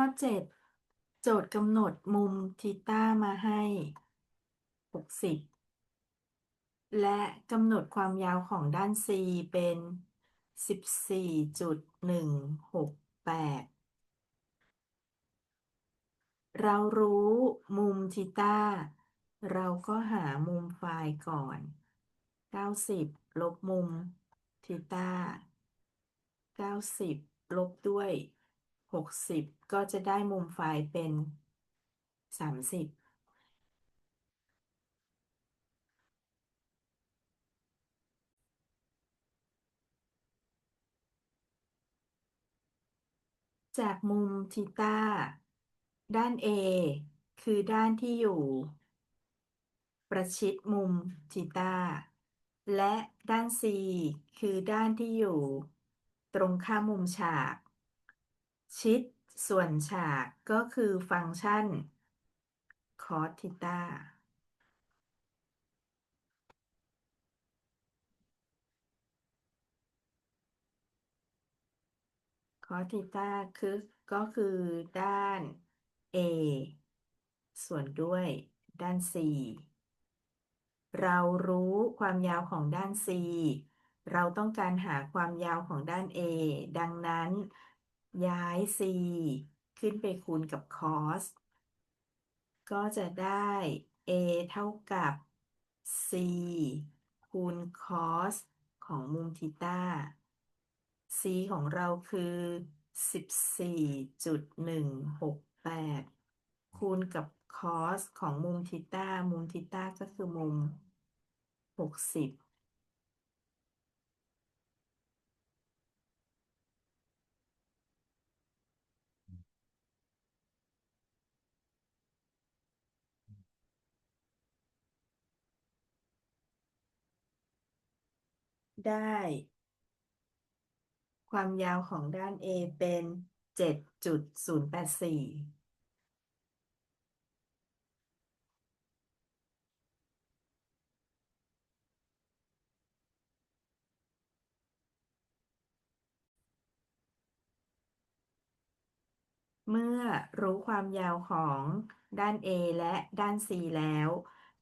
ข้อ 7 โจทย์กำหนดมุมทีต้ามาให้ 60 และกำหนดความยาวของด้าน C เป็น 14.168 เรารู้มุมทีต้าเราก็หามุมไฟล์ก่อน 90 ลบมุมทีต้า90 ลบด้วย 60ก็จะได้มุมไฟล์เป็น30จากมุมทีตาด้าน A คือด้านที่อยู่ ประชิดมุมทีตาและด้าน C คือด้านที่อยู่ ตรงข้ามมุมฉาก ชิดส่วนฉากก็คือฟังก์ชัน cos ทีตา cos ทีตาคือก็คือด้าน A ส่วนด้วยด้าน C เรารู้ความยาวของด้าน C เราต้องการหาความยาวของด้าน A ดังนั้น ย้าย C ขึ้นไปคูณกับ cos ก็จะได้ A เท่ากับ C คูณ cos ของมุมทีต้า C ของเราคือ 14.168 คูณกับ cos ของมุมทีต้ามุมทีต้าก็คือมุม 60 ได้ ความยาวของด้าน A เป็น7.084เมื่อรู้ความยาวของด้าน A และด้าน C แล้ว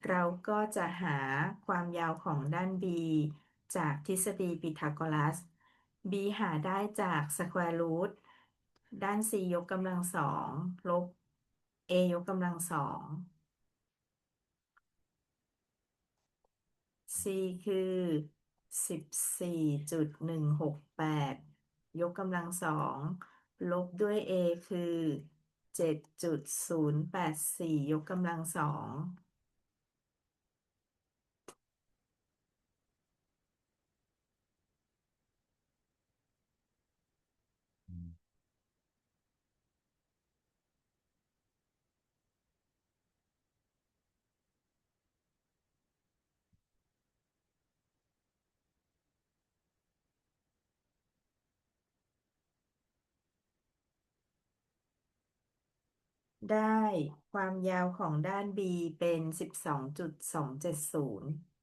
เราก็จะหาความยาวของด้าน B จากทฤษฎีพีทาโกรัส b หาได้จากสแควร์รูทด้าน c ยกกำลังสองลบ a ยกกำลังสอง c คือ14.168ยกกำลังสองลบด้วย a คือ7.084ยกกำลังสอง ได้ความยาวของด้าน B เป็น 12.270